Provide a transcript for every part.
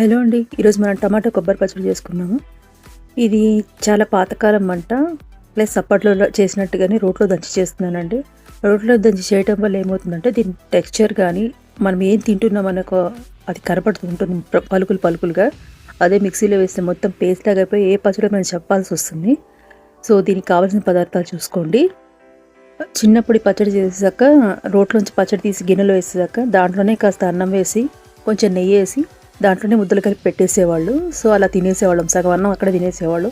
Hello అండి. ఈరోజు మనం టమాటా కొబ్బరి పచ్చడి చేసుకున్నాము ఇది చాలా పాతకాలం వంట. ప్లస్ అప్పట్లో చేసినట్టుగానే రోట్లో దంచి చేస్తున్నానండి. రోట్లో దంచి చేయటం వల్ల ఏమవుతుందంటే దీని టెక్స్చర్ కానీ మనం ఏం తింటున్నాం మనకు అది కనపడుతూ ఉంటుంది. పలుకులు పలుకులుగా. అదే మిక్సీలో వేస్తే మొత్తం పేస్ట్ లాగా అయిపోయి ఏ పచ్చడి మనం చెప్పాల్సి వస్తుంది. సో దీనికి కావాల్సిన పదార్థాలు చూసుకోండి. చిన్నప్పుడు పచ్చడి చేసాక రోట్లోంచి పచ్చడి తీసి గిన్నెలో వేసేసాక దాంట్లోనే కాస్త అన్నం వేసి కొంచెం నెయ్యి వేసి దాంట్లోనే ముద్దలు కలిపి పెట్టేసేవాళ్ళు. సో అలా తినేసేవాళ్ళం. సగం అన్నం అక్కడ తినేసేవాళ్ళు.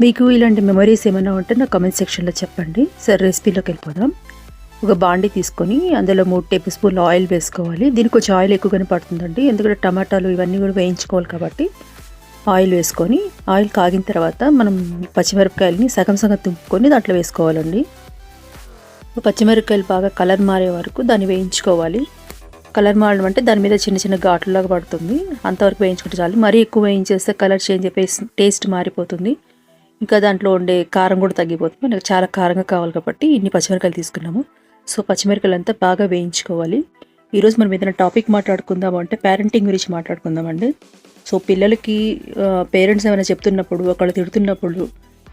మీకు ఇలాంటి మెమరీస్ ఏమైనా ఉంటే నా కామెంట్ సెక్షన్లో చెప్పండి. సరే రెసిపీలోకి వెళ్ళిపోదాం. ఒక బాండి తీసుకొని అందులో మూడు టేబుల్ స్పూన్లు ఆయిల్ వేసుకోవాలి. దీనికి కొంచెం ఆయిల్ ఎక్కువగానే పడుతుందండి. ఎందుకంటే టమాటాలు ఇవన్నీ కూడా వేయించుకోవాలి కాబట్టి ఆయిల్ వేసుకొని ఆయిల్ కాగిన తర్వాత మనం పచ్చిమిరపకాయలని సగం సగం తుంపుకొని దాంట్లో వేసుకోవాలండి. పచ్చిమిరపకాయలు బాగా కలర్ మారే వరకు దాన్ని వేయించుకోవాలి. కలర్ మారడం అంటే దాని మీద చిన్న చిన్న ఘాట్లలాగా పడుతుంది. అంతవరకు వేయించుకుంటే చాలు. మరీ ఎక్కువ వేయించేస్తే కలర్ చేంజ్ అయిపోయి టేస్ట్ మారిపోతుంది. ఇంకా దాంట్లో ఉండే కారం కూడా తగ్గిపోతుంది. మనకు చాలా కారంగా కావాలి కాబట్టి ఇన్ని పచ్చిమిరకాయలు తీసుకున్నాము. సో పచ్చిమిరకాయలు అంతా బాగా వేయించుకోవాలి. ఈరోజు మనం ఏదైనా టాపిక్ మాట్లాడుకుందాం అంటే పేరెంటింగ్ గురించి మాట్లాడుకుందామండి. సో పిల్లలకి పేరెంట్స్ ఏమైనా చెప్తున్నప్పుడు ఒకళ్ళు తిడుతున్నప్పుడు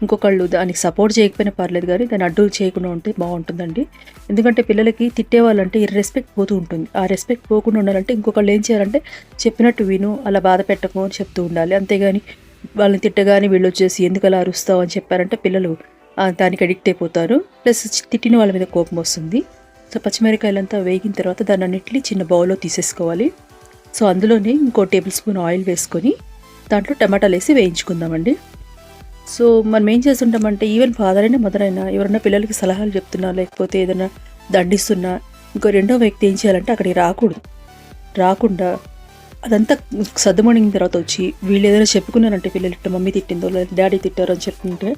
ఇంకొకళ్ళు దానికి సపోర్ట్ చేయకపోయినా పర్లేదు కానీ దాన్ని అడ్డు చేయకుండా ఉంటే బాగుంటుందండి. ఎందుకంటే పిల్లలకి తిట్టే వాళ్ళంటే ఈ రెస్పెక్ట్ పోతూ ఉంటుంది. ఆ రెస్పెక్ట్ పోకుండా ఉండాలంటే ఇంకొకళ్ళు ఏం చేయాలంటే చెప్పినట్టు విను అలా బాధ పెట్టకు అని చెప్తూ ఉండాలి. అంతేగాని వాళ్ళని తిట్టగానే వీళ్ళు వచ్చేసి ఎందుకు అలా అరుస్తావు? అని చెప్పారంటే పిల్లలు దానికి అడిక్ట్ అయిపోతారు. ప్లస్ తిట్టిన వాళ్ళ మీద కోపం వస్తుంది. సో పచ్చిమిరకాయలంతా వేగిన తర్వాత దాన్ని అన్నింటినీ చిన్న బౌల్లో తీసేసుకోవాలి. సో అందులోనే ఇంకో టేబుల్ స్పూన్ ఆయిల్ వేసుకొని దాంట్లో టమాటాలు వేసి వేయించుకుందామండి. సో మనం ఏం చేస్తుంటామంటే ఈవెన్ ఫాదర్ అయినా మదర్ అయినా ఎవరైనా పిల్లలకి సలహాలు చెప్తున్నా లేకపోతే ఏదైనా దండిస్తున్నా ఇంకో రెండో వ్యక్తి ఏం చేయాలంటే అక్కడికి రాకూడదు. రాకుండా అదంతా సర్దుమణిన తర్వాత వచ్చి వీళ్ళు ఏదైనా చెప్పుకున్నారంటే పిల్లలు ఇట్లా మమ్మీ తిట్టిందో లేదా డాడీ తిట్టారో అని చెప్పుకుంటే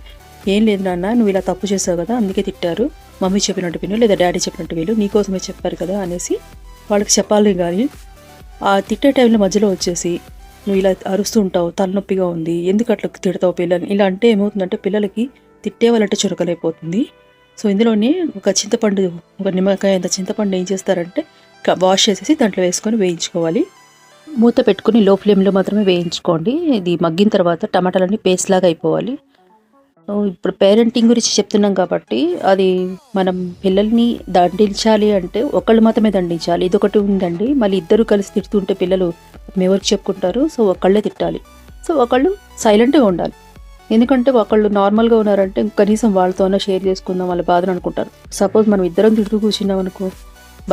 ఏం లేదు నాన్న నువ్వు ఇలా తప్పు చేసావు కదా అందుకే తిట్టారు. మమ్మీ చెప్పినట్టు విను లేదా డాడీ చెప్పినట్టు వీళ్ళు నీకోసమే చెప్పారు కదా అనేసి వాళ్ళకి చెప్పాలి కానీ ఆ తిట్టే టైంలో మధ్యలో వచ్చేసి నువ్వు ఇలా అరుస్తూ ఉంటావు తలనొప్పిగా ఉంది ఎందుకు అట్లా తిడతావు పిల్లల్ని? ఇలా అంటే ఏమవుతుందంటే పిల్లలకి తిట్టే వాళ్ళంటే చురకలైపోతుంది సో ఇందులోనే ఒక చింతపండు ఒక నిమ్మకాయ అంత చింతపండు ఏం చేస్తారంటే వాష్ చేసేసి దాంట్లో వేసుకొని వేయించుకోవాలి. మూత పెట్టుకుని లో ఫ్లేమ్లో మాత్రమే వేయించుకోండి. ఇది మగ్గిన తర్వాత టమాటాలన్నీ పేస్ట్ లాగా అయిపోవాలి. ఇప్పుడు పేరెంటింగ్ గురించి చెప్తున్నాం కాబట్టి అది మనం పిల్లల్ని దండించాలి అంటే ఒకళ్ళు మాత్రమే దండించాలి. ఇది ఒకటి ఉందండి. మళ్ళీ ఇద్దరు కలిసి తిడుతుంటే పిల్లలు ఎవరికి చెప్పుకుంటారు? సో ఒకళ్ళే తిట్టాలి. సో ఒకళ్ళు సైలెంట్గా ఉండాలి. ఎందుకంటే ఒకళ్ళు నార్మల్గా ఉన్నారంటే కనీసం వాళ్ళతోనే షేర్ చేసుకుందాం వాళ్ళ బాధను అనుకుంటారు. సపోజ్ మనం ఇద్దరం తిడుతూ కూర్చున్నాం అనుకో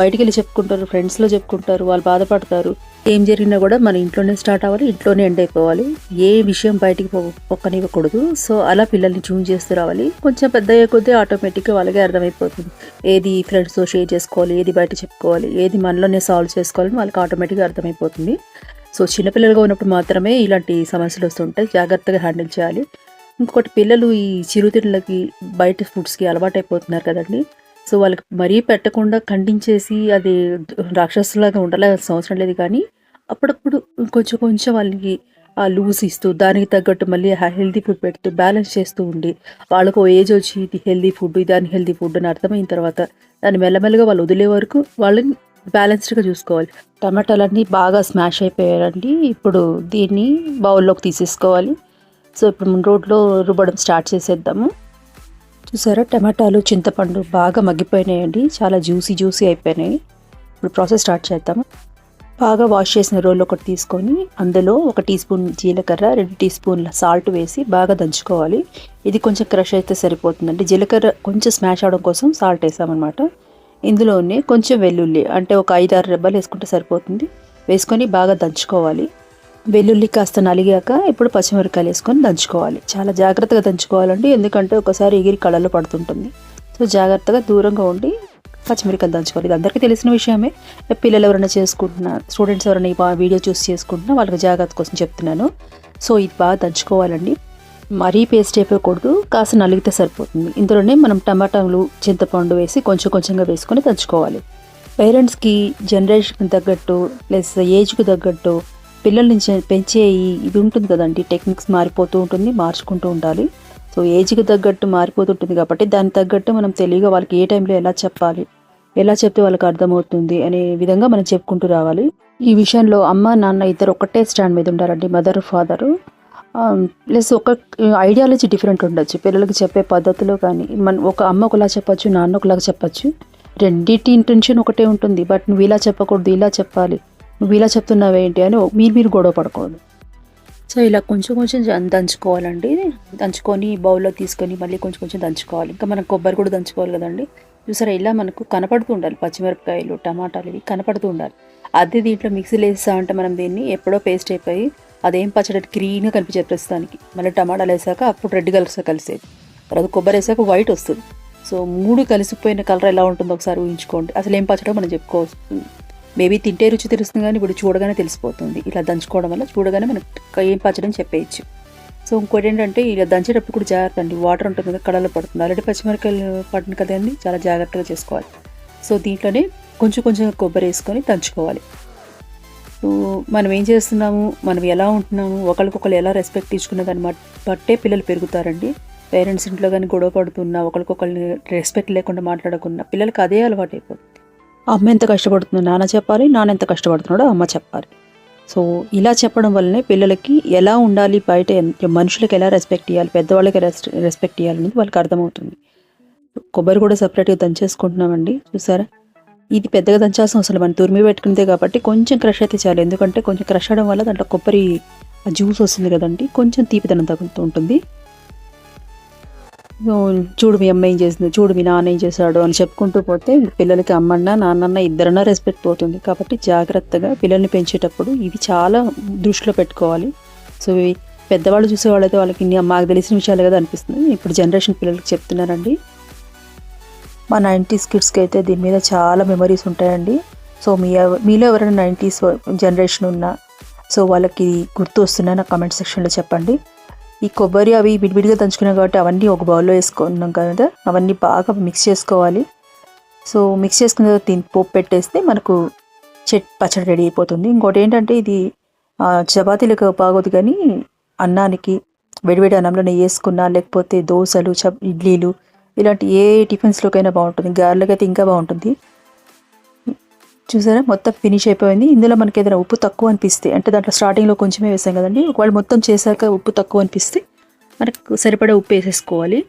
బయటికి వెళ్ళి చెప్పుకుంటారు ఫ్రెండ్స్లో చెప్పుకుంటారు వాళ్ళు బాధపడతారు. ఏం జరిగినా కూడా మన ఇంట్లోనే స్టార్ట్ అవ్వాలి ఇంట్లోనే ఎండ్ అయిపోవాలి. ఏ విషయం బయటికి పొక్కనివ్వకూడదు. సో అలా పిల్లల్ని చూన్ చేస్తూ రావాలి. కొంచెం పెద్ద అయ్యే కొద్దీ ఆటోమేటిక్గా వాళ్ళకే అర్థమైపోతుంది. ఏది ఫ్రెండ్స్తో షేర్ చేసుకోవాలి ఏది బయట చెప్పుకోవాలి ఏది మనలోనే సాల్వ్ చేసుకోవాలని వాళ్ళకి ఆటోమేటిక్గా అర్థమైపోతుంది. సో చిన్నపిల్లలుగా ఉన్నప్పుడు మాత్రమే ఇలాంటి సమస్యలు వస్తుంటాయి జాగ్రత్తగా హ్యాండిల్ చేయాలి. ఇంకొకటి పిల్లలు ఈ చిరుతిళ్ళకి బయట ఫుడ్స్కి అలవాటైపోతున్నారు కదండి. సో వాళ్ళకి మరీ పెట్టకుండా ఖండించేసి అది రాక్షసులాగా ఉండాల్సిన అవసరం లేదు కానీ అప్పుడప్పుడు కొంచెం కొంచెం వాళ్ళకి ఆ లూజ్ ఇస్తూ దానికి తగ్గట్టు మళ్ళీ హెల్తీ ఫుడ్ పెడుతూ బ్యాలెన్స్ చేస్తూ ఉండి వాళ్ళకు ఏజ్ వచ్చి ఇది హెల్తీ ఫుడ్ ఇది అని హెల్దీ ఫుడ్ అని అర్థమైన తర్వాత దాన్ని మెల్లమెల్లగా వాళ్ళు వదిలే వరకు వాళ్ళని బ్యాలెన్స్డ్గా చూసుకోవాలి. టమాటాలన్నీ బాగా స్మాష్ అయిపోయారండి ఇప్పుడు దీన్ని బౌల్లోకి తీసేసుకోవాలి. సో ఇప్పుడు రోడ్లో రుబ్బడం స్టార్ట్ చేసేద్దాము. చూసారా? టమాటాలు చింతపండు బాగా మగ్గిపోయినాయండి. చాలా జ్యూసీ జ్యూసీ అయిపోయినాయి. ఇప్పుడు ప్రాసెస్ స్టార్ట్ చేద్దాము బాగా వాష్ చేసిన రోల్ ఒకటి తీసుకొని అందులో ఒక టీ స్పూన్ జీలకర్ర రెండు టీ స్పూన్ల సాల్ట్ వేసి బాగా దంచుకోవాలి. ఇది కొంచెం క్రష్ అయితే సరిపోతుందండి. జీలకర్ర కొంచెం స్మాష్ అవడం కోసం సాల్ట్ వేసామన్నమాట. ఇందులోనే కొంచెం వెల్లుల్లి అంటే ఒక ఐదు ఆరు రెబ్బలు వేసుకుంటే సరిపోతుంది. వేసుకొని బాగా దంచుకోవాలి. వెల్లుల్లి కాస్త నలిగాక ఇప్పుడు పచ్చిమిరకాయలు వేసుకొని దంచుకోవాలి. చాలా జాగ్రత్తగా దంచుకోవాలండి ఎందుకంటే ఒకసారి ఎగిరి కళ్ళలో పడుతుంటుంది. సో జాగ్రత్తగా దూరంగా ఉండి పచ్చిమిరకాయలు దంచుకోవాలి. ఇది అందరికీ తెలిసిన విషయమే. పిల్లలు ఎవరైనా చేసుకుంటున్నా స్టూడెంట్స్ ఎవరైనా ఈ వీడియో చూసి చేసుకుంటున్నా వాళ్ళకి జాగ్రత్త కోసం చెప్తున్నాను. సో ఇది బాగా దంచుకోవాలండి. మరీ పేస్ట్ అయిపోకూడదు కాస్త నలిగితే సరిపోతుంది. ఇందులోనే మనం టమాటాలు చింతపండు వేసి కొంచెం కొంచెంగా వేసుకొని దంచుకోవాలి. పేరెంట్స్కి జనరేషన్కి తగ్గట్టు ప్లస్ ఏజ్కి తగ్గట్టు పిల్లల నుంచి పెంచే ఈ- ఇది ఉంటుంది కదండి. టెక్నిక్స్ మారిపోతూ ఉంటుంది మార్చుకుంటూ ఉండాలి. సో ఏజ్కి తగ్గట్టు మారిపోతుంటుంది కాబట్టి దానికి తగ్గట్టు మనం తెలివిగా వాళ్ళకి ఏ టైంలో ఎలా చెప్పాలి ఎలా చెప్తే వాళ్ళకి అర్థమవుతుంది అనే విధంగా మనం చెప్పుకుంటూ రావాలి. ఈ విషయంలో అమ్మ నాన్న ఇద్దరు ఒకటే స్టాండ్ మీద ఉండాలండి మదర్ ఫాదరు. ప్లస్ ఒక ఐడియాలజీ డిఫరెంట్ ఉండొచ్చు. పిల్లలకి చెప్పే పద్ధతిలో కానీ మన ఒక అమ్మ ఒకలా చెప్పచ్చు నాన్న ఒకలా చెప్పచ్చు. రెండింటి ఇంటెన్షన్ ఒకటే ఉంటుంది. బట్ నువ్వు ఇలా చెప్పకూడదు ఇలా చెప్పాలి. నువ్వు ఇలా చెప్తున్నావేంటి అని మీరు మీరు గొడవ పడకూడదు సో ఇలా కొంచెం కొంచెం దంచుకోవాలండి. దంచుకొని బౌల్లో తీసుకొని మళ్ళీ కొంచెం కొంచెం దంచుకోవాలి. ఇంకా మనం కొబ్బరి కూడా దంచుకోవాలి కదండి. చూసారా ఇలా మనకు కనపడుతూ ఉండాలి. పచ్చిమిరపకాయలు టమాటాలు ఇవి కనపడుతూ ఉండాలి. అదే దీంట్లో మిక్సీలో వేసామంటే మనం దీన్ని ఎప్పుడో పేస్ట్ అయిపోయి అదేం పచ్చడి గ్రీన్గా కనిపించే ప్రస్తుతానికి. మళ్ళీ టమాటాలు వేసాక అప్పుడు రెడ్ కలర్స్ కలిసేది. తర్వాత కొబ్బరి వేసాక వైట్ వస్తుంది. సో మూడు కలిసిపోయిన కలర్ ఎలా ఉంటుందో ఒకసారి ఊహించుకోండి. అసలు ఏం పచ్చడో మనం చెప్పుకోవచ్చు. మేబీ తింటే రుచి తెలుస్తుంది కానీ ఇప్పుడు చూడగానే తెలిసిపోతుంది. ఇలా దంచుకోవడం వల్ల చూడగానే మనకు ఏం పచ్చడని చెప్పేయచ్చు. సో ఇంకోటి ఏంటంటే ఇలా దంచేటప్పుడు కూడా జాగ్రత్త అండి. వాటర్ ఉంటుంది కదా కడలో పడుతుంది. ఆల్రెడీ పచ్చిమిరకాయలు పడుతుంది కదండి చాలా జాగ్రత్తగా చేసుకోవాలి. సో దీంట్లోనే కొంచెం కొంచెం కొబ్బరి వేసుకొని దంచుకోవాలి. సో మనం ఏం చేస్తున్నాము? మనం ఎలా ఉంటున్నాము? ఒకరికొకరు ఎలా రెస్పెక్ట్ ఇచ్చుకున్న దాన్ని బట్టే పిల్లలు పెరుగుతారండి. పేరెంట్స్ ఇంట్లో కానీ గొడవ పడుతున్నా ఒకరికొకరిని రెస్పెక్ట్ లేకుండా మాట్లాడకుండా పిల్లలకి అదే అలవాటు అయిపోతుంది అమ్మ ఎంత కష్టపడుతుందో నాన్న చెప్పాలి నాన్న ఎంత కష్టపడుతున్నాడో అమ్మ చెప్పాలి. సో ఇలా చెప్పడం వల్లనే పిల్లలకి ఎలా ఉండాలి బయట మనుషులకు ఎలా రెస్పెక్ట్ ఇవ్వాలి పెద్దవాళ్ళకి రెస్- రెస్పెక్ట్ ఇవ్వాలి అనేది వాళ్ళకి అర్థమవుతుంది. కొబ్బరి కూడా సపరేట్గా దంచేసుకుంటున్నామండి చూసారా? ఇది పెద్దగా దంచాల్సిన అవసరం మనం తురిమి పెట్టుకుందే కాబట్టి కొంచెం క్రష్ అయితే చాలు. ఎందుకంటే కొంచెం క్రష్ అవడం వల్ల దాంట్లో కొబ్బరి జ్యూస్ వస్తుంది కదండి కొంచెం తీపిదనం తగులుతూ ఉంటుంది. చూడు మీ అమ్మ ఏం చేసింది చూడు మీ నాన్న ఏం చేశాడు అని చెప్పుకుంటూ పోతే పిల్లలకి అమ్మన్న నాన్నన్న ఇద్దరన్నా రెస్పెక్ట్ పోతుంది. కాబట్టి జాగ్రత్తగా పిల్లల్ని పెంచేటప్పుడు ఇవి చాలా దృష్టిలో పెట్టుకోవాలి. సో ఇవి పెద్దవాళ్ళు చూసేవాళ్ళైతే వాళ్ళకి మాకు తెలిసిన విషయాలు కదా అనిపిస్తుంది. ఇప్పుడు జనరేషన్ పిల్లలకి చెప్తున్నారండి. మా నైంటీస్ కిడ్స్కి అయితే దీని మీద చాలా మెమరీస్ ఉంటాయండి. సో మీ మీలో ఎవరైనా నైంటీస్ జనరేషన్ ఉన్నా సో వాళ్ళకి గుర్తు వస్తున్నా నా కమెంట్ సెక్షన్లో చెప్పండి. ఈ కొబ్బరి అవి విడివిడిగా దంచుకున్నాం కాబట్టి అవన్నీ ఒక బౌల్లో వేసుకున్నాం కదా. అవన్నీ బాగా మిక్స్ చేసుకోవాలి. సో మిక్స్ చేసుకున్న తర్వాత దీన్ని పోపు పెట్టేస్తే మనకు చెట్ పచ్చడి రెడీ అయిపోతుంది. ఇంకోటి ఏంటంటే ఇది చపాతీలకు బాగోదు కానీ అన్నానికి వేడివేడి అన్నంలో నెయ్యి వేసుకున్నా లేకపోతే దోశలు చ ఇడ్లీలు ఇలాంటి ఏ టిఫిన్స్లోకైనా బాగుంటుంది. గారెలకైతే ఇంకా బాగుంటుంది. చూసారా? మొత్తం ఫినిష్ అయిపోయింది. ఇందులో మనకి ఏదైనా ఉప్పు తక్కువ అనిపిస్తే అంటే దాంట్లో స్టార్టింగ్లో కొంచెమే వేసాం కదండి. ఒకవేళ మొత్తం చేశాక ఉప్పు తక్కువ అనిపిస్తే మనకు సరిపడా ఉప్పు వేసేసుకోవాలి.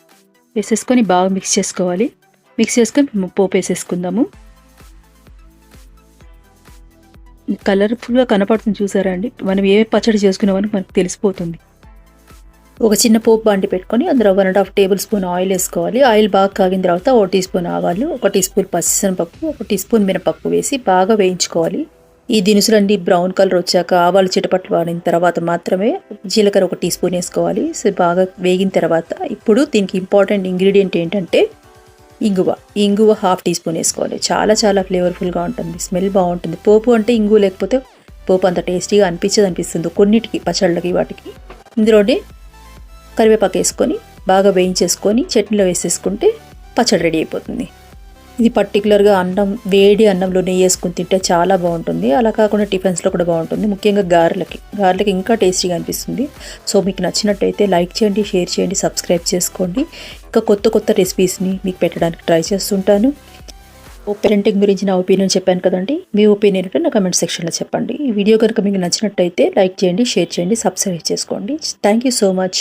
వేసేసుకొని బాగా మిక్స్ చేసుకోవాలి. మిక్స్ చేసుకొని పోపు వేసేసుకుందాము. కలర్ఫుల్గా కనపడుతుంది చూసారా అండి? మనం ఏ పచ్చడి చేసుకున్నామని మనకు తెలిసిపోతుంది. ఒక చిన్న పోపు బండి పెట్టుకొని అందులో one and half tablespoon oil వేసుకోవాలి. ఆయిల్ బాగా కాగిన తర్వాత ఒక టీ స్పూన్ ఆవాలు ఒక టీ స్పూన్ పచ్చిశనగపప్పు ఒక టీ స్పూన్ మినపప్పు వేసి బాగా వేయించుకోవాలి. ఈ దినుసులన్నీ బ్రౌన్ కలర్ వచ్చాక ఆవాలు చిటపట్లు వాడిన తర్వాత మాత్రమే జీలకర్ర ఒక టీ స్పూన్ వేసుకోవాలి. సో బాగా వేగిన తర్వాత ఇప్పుడు దీనికి ఇంపార్టెంట్ ఇంగ్రీడియంట్ ఏంటంటే ఇంగువ. ఇంగువ హాఫ్ టీ స్పూన్ వేసుకోవాలి. చాలా చాలా ఫ్లేవర్ఫుల్గా ఉంటుంది. స్మెల్ బాగుంటుంది. పోపు అంటే ఇంగువ లేకపోతే పోపు అంత టేస్టీగా అనిపించదు అనిపిస్తుంది కొన్నిటికి పచ్చళ్ళకి వాటికి. ఇందులోనే కరివేపాకు వేసుకొని బాగా వేయించేసుకొని చట్నీలో వేసేసుకుంటే పచ్చడి రెడీ అయిపోతుంది. ఇది పర్టికులర్గా అన్నం వేడి అన్నంలో నెయ్యి వేసుకుని తింటే చాలా బాగుంటుంది. అలా కాకుండా టిఫిన్స్లో కూడా బాగుంటుంది. ముఖ్యంగా గారెలకి గారెలకి ఇంకా టేస్టీగా అనిపిస్తుంది. సో మీకు నచ్చినట్టయితే లైక్ చేయండి షేర్ చేయండి సబ్స్క్రైబ్ చేసుకోండి. ఇంకా కొత్త కొత్త రెసిపీస్ని మీకు పెట్టడానికి ట్రై చేస్తుంటాను. ఓ పేరెంటింగ్ గురించి నా ఒపీనియన్ చెప్పాను కదండి. మీ ఒపీనియన్ ఏంటో నా కమెంట్ సెక్షన్లో చెప్పండి. ఈ వీడియో కనుక మీకు నచ్చినట్టయితే లైక్ చేయండి షేర్ చేయండి సబ్స్క్రైబ్ చేసుకోండి. Thank you so much.